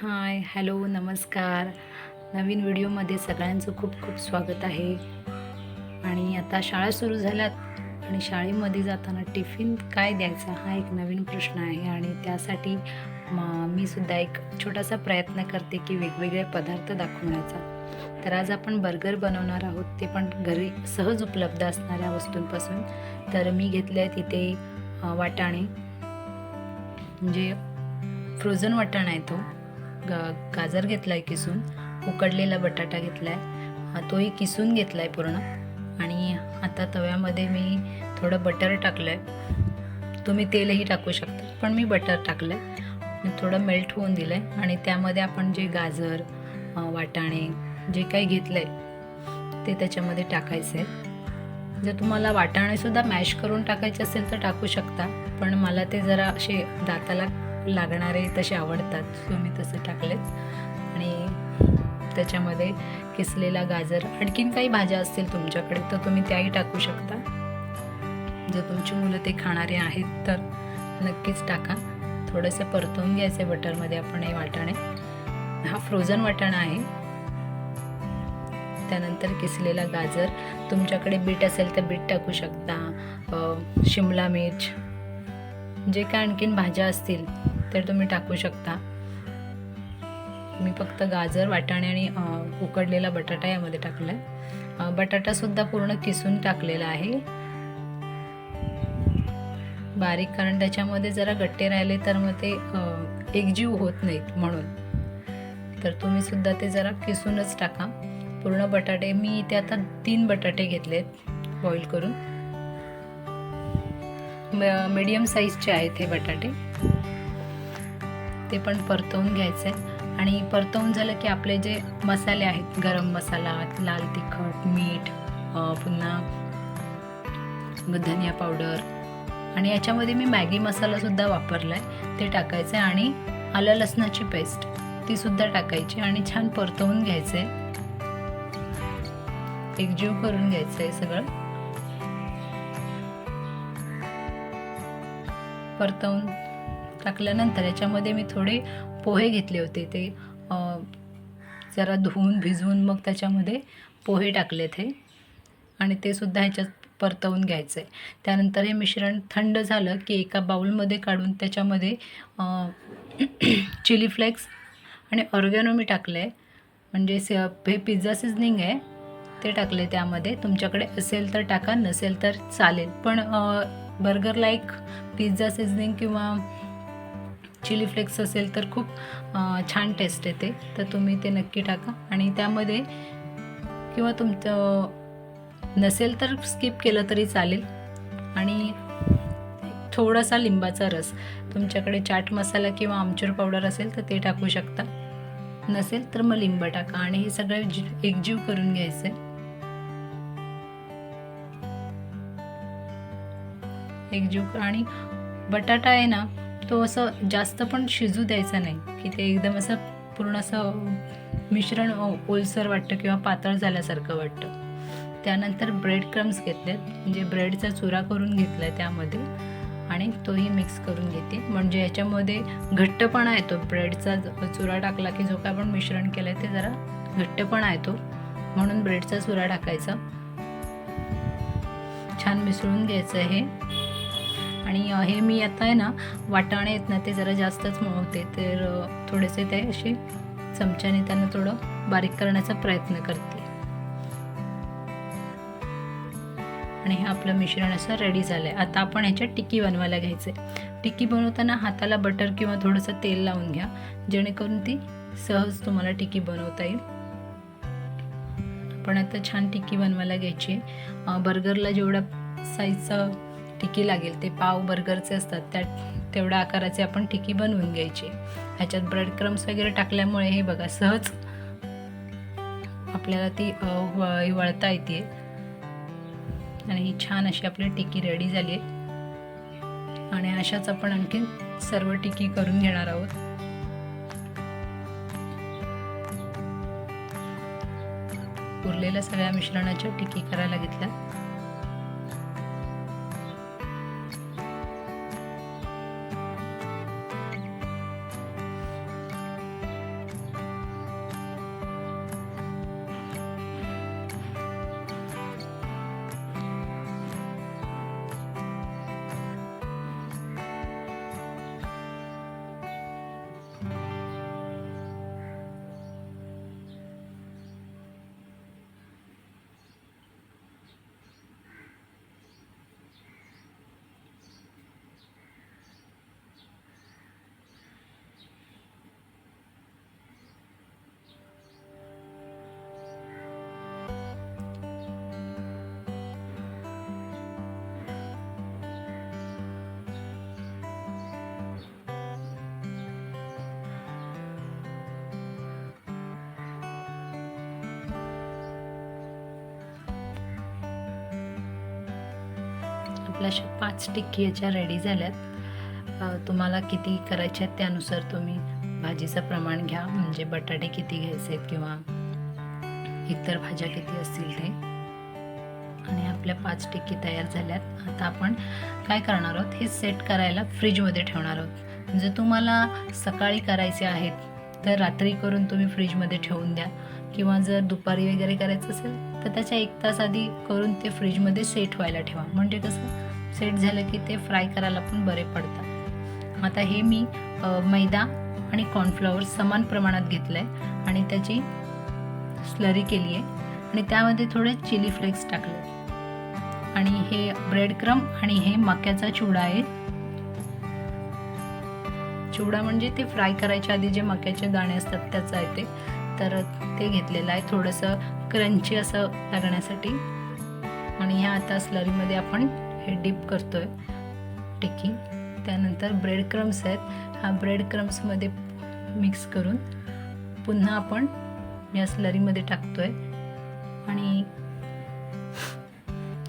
Hi hello नमस्कार. नवीन व्हिडिओमध्ये सगळ्यांचं खूप खूप स्वागत आहे. आणि आता शाळा सुरू झाल्यात आणि शाळेमध्ये जाताना टिफिन काय द्यायचा हा एक नवीन प्रश्न आहे आणि त्यासाठी मी सुद्धा एक छोटासा प्रयत्न करते की वेगवेगळे पदार्थ दाखवण्याचा तर आज आपण बर्गर बनवणार आहोत. ते पण घरी सहज उपलब्ध असणाऱ्या वस्तूंपासून. तर मी घेतले आहे तिथे वाटाणे. म्हणजे फ्रोझन वाटाणा आहे तो. गा गाजर घेतला आहे किसून उकडलेला बटाटा घेतला आहे तोही किसून घेतला आहे पूर्ण. आणि आता तव्यामध्ये मी थोडं बटर टाकलं आहे तुम्ही तेलही टाकू शकता पण मी बटर टाकलं आहे थोडं मेल्ट होऊन दिलं आहे आणि त्यामध्ये आपण जे गाजर वाटाणे जे काही घेतलं आहे ते त्याच्यामध्ये टाकायचं आहे जर तुम्हाला वाटाणेसुद्धा मॅश करून टाकायचे असेल तर टाकू शकता पण मला ते जरा असे दाताला लागणारे तसे आवडतात. सो मी तसं टाकलेत. आणि त्याच्यामध्ये किसलेला गाजर आणखीन काही भाज्या असतील तुमच्याकडे तर तुम्ही त्याही टाकू शकता. जर तुमची मुलं ते खाणारे आहेत तर नक्कीच टाका. थोडंसं परतवून घ्यायचे बटरमध्ये आपण हे वाटाणे. हा फ्रोझन वाटाणा आहे. त्यानंतर किसलेला गाजर. तुमच्याकडे बीट असेल तर बीट टाकू शकता. शिमला मिर्च. जे काय आणखीन भाज्या असतील तर तुम्ही टाकू शकता. मी फक्त गाजर वाटाणे आणि उकडलेला बटाटा यामध्ये टाकला आहे बटाटासुद्धा पूर्ण किसून टाकलेला आहे. बारीक कारण त्याच्यामध्ये जरा गट्टे राहिले तर मग ते एकजीव होत नाहीत म्हणून. तर तुम्ही सुद्धा ते जरा किसूनच टाका. पूर्ण बटाटे मी इथे आता तीन बटाटे घेतलेत बॉईल करून. मीडियम साईजचे आहेत हे बटाटे. ते पण परतवून घ्यायचे. आणि परतवून झालं की आपले जे मसाले आहेत गरम मसाला लाल तिखट मीठ पुन्हा धनिया पावडर. आणि याच्यामध्ये मी मॅगी मसालासुद्धा वापरला आहे ते टाकायचं आहे आणि आलं लसणाची पेस्ट तीसुद्धा टाकायची आणि छान परतवून घ्यायचं. आहे एकजीव करून घ्यायचं आहे सगळं. परतवून टाकल्यानंतर याच्यामध्ये मी थोडे पोहे घेतले होते. ते जरा धुवून भिजवून मग त्याच्यामध्ये पोहे टाकलेत हे आणि ते सुद्धा ह्याच्यात परतवून घ्यायचं. आहे त्यानंतर हे मिश्रण थंड झालं की एका बाउलमध्ये काढून त्याच्यामध्ये चिली फ्लेक्स आणि ऑर्गॅनो मी टाकलं. आहे म्हणजे स हे पिझ्झा सिझनिंग आहे ते टाकले त्यामध्ये. तुमच्याकडे असेल तर टाका नसेल तर चालेल. पण बर्गरला एक पिझ्झा सिझनिंग किंवा चिली फ्लेक्स असेल तर खूप छान टेस्ट येते. तर तुम्ही ते नक्की टाका. आणि त्यामध्ये किंवा तुमचं नसेल तर स्किप केलं तरी चालेल. आणि थोडासा लिंबाचा रस. तुमच्याकडे चाट मसाला किंवा आमचूर पावडर असेल तर ते टाकू शकता. नसेल तर मग लिंब टाका. आणि हे सगळं जी- एकजीव करून घ्यायचं एकजीव आणि बटाटा आहे ना तो असं जास्त पण शिजू द्यायचा नाही की ते एकदम असं पूर्ण असं मिश्रण ओलसर वाटतं किंवा पातळ झाल्यासारखं वाटतं. त्यानंतर ब्रेड क्रम्स घेतलेत म्हणजे ब्रेडचा चुरा करून घेतला आहे त्यामध्ये आणि तोही मिक्स करून घेते. म्हणजे याच्यामध्ये घट्टपणा येतो ब्रेडचा चुरा टाकला की जो काय आपण मिश्रण केलं आहे ते जरा घट्टपणा येतो म्हणून ब्रेडचा चुरा टाकायचा. छान मिसळून घ्यायचं हे. आणि हे मी आता आहे ना वाटाणे आहेत ना ते जरा जास्तच मळवते तर थोडेसे ते असे चमच्याने त्यांना थोडं बारीक करण्याचा प्रयत्न करते. आणि हे आपलं मिश्रण असं रेडी झालं आहे आता आपण ह्याच्यात टिक्की बनवायला घ्यायचे टिक्की बनवताना हाताला बटर किंवा थोडंसं तेल लावून घ्या. जेणेकरून ती सहज तुम्हाला टिक्की बनवता येईल. आपण आता छान टिक्की बनवायला घ्यायची आहे. बर्गरला जेवढा साईजचा टिकी लागेल ते पाव बर्गरचे असतात त्या तेवढ्या आकाराचे आपण टिकी बनवून घ्यायची. ह्याच्यात ब्रेड क्रम्स वगैरे टाकल्यामुळे हे बघा सहज आपल्याला ती व- वळता येते. आणि ही छान अशी आपली टिकी रेडी झाली आहे. आणि अशाच आपण आणखीन सर्व टिक्की करून घेणार आहोत. उरलेल्या सगळ्या मिश्रणाच्या टिक्की करायला घेतल्या. आपल्या अशा पाच टिक्की याच्या रेडी झाल्यात. तुम्हाला किती करायचे आहेत त्यानुसार तुम्ही भाजीचं प्रमाण घ्या. म्हणजे बटाटे किती घ्यायचे आहेत किंवा इतर भाज्या किती असतील ते. आणि आपल्या पाच टिक्की तयार झाल्यात. आता आपण काय करणार आहोत? हे सेट करायला फ्रीजमध्ये ठेवणार आहोत. म्हणजे तुम्हाला सकाळी करायचे आहेत तर रात्री करून तुम्ही फ्रीजमध्ये ठेवून द्या. किंवा जर दुपारी वगैरे करायचं असेल तर त्याच्या एक तास आधी करून ते फ्रीजमध्ये सेट व्हायला ठेवा. म्हणजे कसं? सेट झालं की ते फ्राय करायला पण बरे पडतात. आता हे मी मैदा आणि कॉर्नफ्लॉवर समान प्रमाणात घेतलं आहे आणि त्याची स्लरी केली आहे. आणि त्यामध्ये थोडे चिली फ्लेक्स टाकले. आणि हे ब्रेड क्रम आणि हे मक्याचा चिवडा आहे. चिवडा म्हणजे ते फ्राय करायच्या आधी जे मक्याचे दाणे असतात त्याचं आहे ते. तर ते घेतलेलं आहे. थोडंसं क्रंची असं लागण्यासाठी. आणि ह्या आता स्लरीमध्ये आपण हे डिप आहे टेकिंग. त्यानंतर ब्रेड क्रम्स आहेत. हा ब्रेड क्रम्समध्ये मिक्स करून पुन्हा आपण या स्लरीमध्ये टाकतो आहे आणि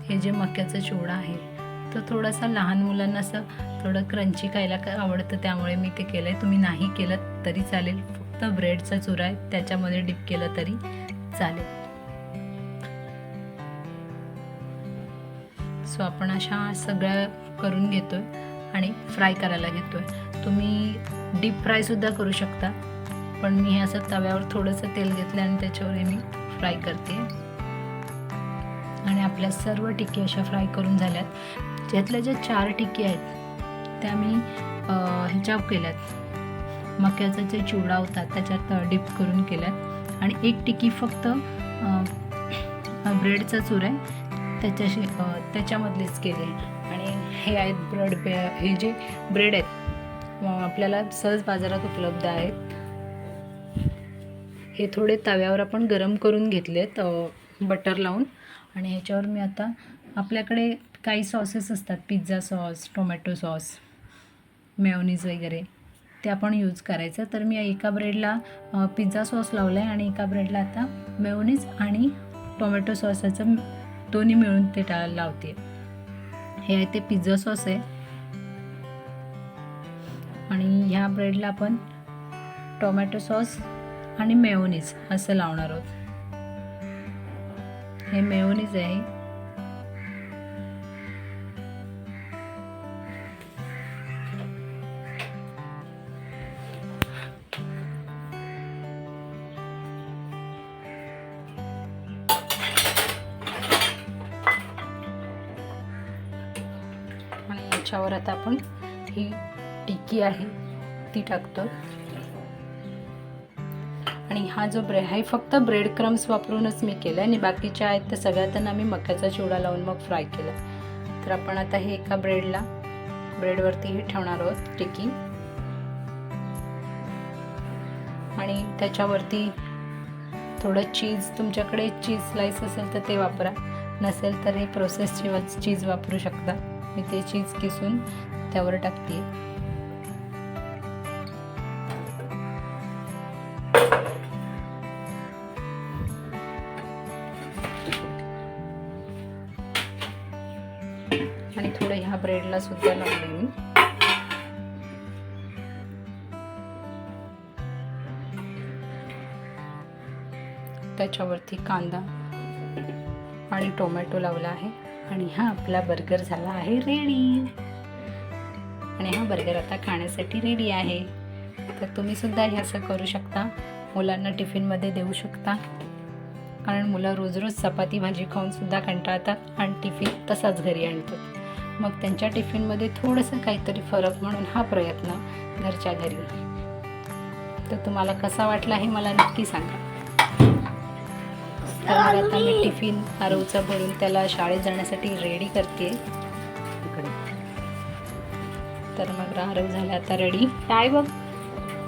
हे जे मक्याचा चिवडा आहे तो थोडासा लहान मुलांना असं थोडं क्रंची खायला का- आवडतं त्यामुळे मी ते केलं आहे तुम्ही नाही केलं तरी चालेल. फक्त ब्रेडचा चुरा आहे त्याच्यामध्ये डिप केलं तरी चालेल. सो आपण अशा सगळ्या करून घेतोय आणि फ्राय करायला घेतोय. तुम्ही डीप फ्रायसुद्धा करू शकता पण मी हे असं तव्यावर थोडंसं तेल घेतलं आणि त्याच्यावर हे मी फ्राय करते. आणि आपल्या सर्व टिक्की अशा फ्राय करून झाल्यात. ज्यातल्या ज्या चार टिक्की आहेत त्या मी अं, ह्याच्या केल्यात. मक्याचा जे चिवडा होता त्याच्यात डिप करून केल्यात. आणि एक टिक्की फक्त अं, ब्रेडचा चूर आहे त्याच्याशी त्याच्यामधलेच केले. आणि हे आहेत ब्रेड हे जे ब्रेड आहेत आपल्याला सहज बाजारात उपलब्ध आहेत. हे थोडे तव्यावर आपण गरम करून घेतलेत बटर लावून. आणि ह्याच्यावर मी आता आपल्याकडे काही सॉसेस असतात pizza sauce tomato sauce mayonnaise वगैरे ते आपण यूज करायचं. तर मी एका ब्रेडला पिझ्झा सॉस लावला आहे आणि एका ब्रेडला आता मेओनीज आणि टोमॅटो सॉसाचं दोन्ही मिळून ते टा लावते. हे आहे ते पिझ्झा सॉस आहे. आणि ह्या ब्रेडला आपण टोमॅटो सॉस आणि मेयोनीज असं लावणार आहोत. हे मेयोनीज आहे. आता आपण ही टिक्की आहे ती टाकतो. आणि हा जो ब्रेड आहे फक्त ब्रेड क्रम्स वापरूनच मी केलं आणि बाकीच्या आहेत त्या सगळ्या त्यांना मी मक्याचा चिवडा लावून मग फ्राय केलं. तर आपण आता हे एका ब्रेडला ब्रेडवरती हे ठेवणार आहोत टिक्की आणि त्याच्यावरती थोडं चीज तुमच्याकडे चीज स्लाइस असेल तर ते वापरा. नसेल तर हे प्रोसेस चीज वापरू शकता. मी ते चीज किसून त्यावर टाकते. आणि थोडं ह्या ब्रेडला सुद्धा लावले मी. त्याच्यावरती कांदा आणि टोमॅटो लावला आहे. आणि हा आपला बर्गर झाला आहे रेडी आणि हा बर्गर आता खाण्यासाठी रेडी आहे. तर तुम्ही सुद्धा हे असं करू शकता. मुलांना टिफिनमध्ये देऊ शकता. कारण मुलं रोज रोज चपाती भाजी खाऊन सुद्धा कंटाळतात आणि टिफिन तसाच घरी आणतात. मग त्यांच्या टिफिनमध्ये थोडंसं काहीतरी फरक म्हणून हा प्रयत्न घरच्या घरी तर तुम्हाला कसा वाटला हे मला नक्की सांगा. तर आता मी टिफिन आरवचा भरून त्याला शाळेत जाण्यासाठी रेडी करते. तर मग आरव झाला आता रेडी काय बघ?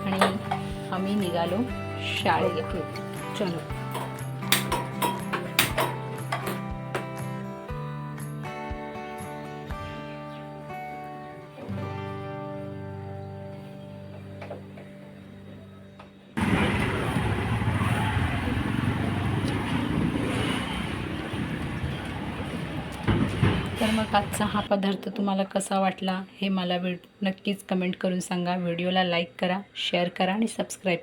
आणि आम्ही निघालो शाळेत. चलो. तर मग आजचा हा पदार्थ तुम्हाला कसा वाटला हे मला व्हिड नक्कीच कमेंट करून सांगा. व्हिडिओला लाईक करा शेअर करा आणि सबस्क्राईब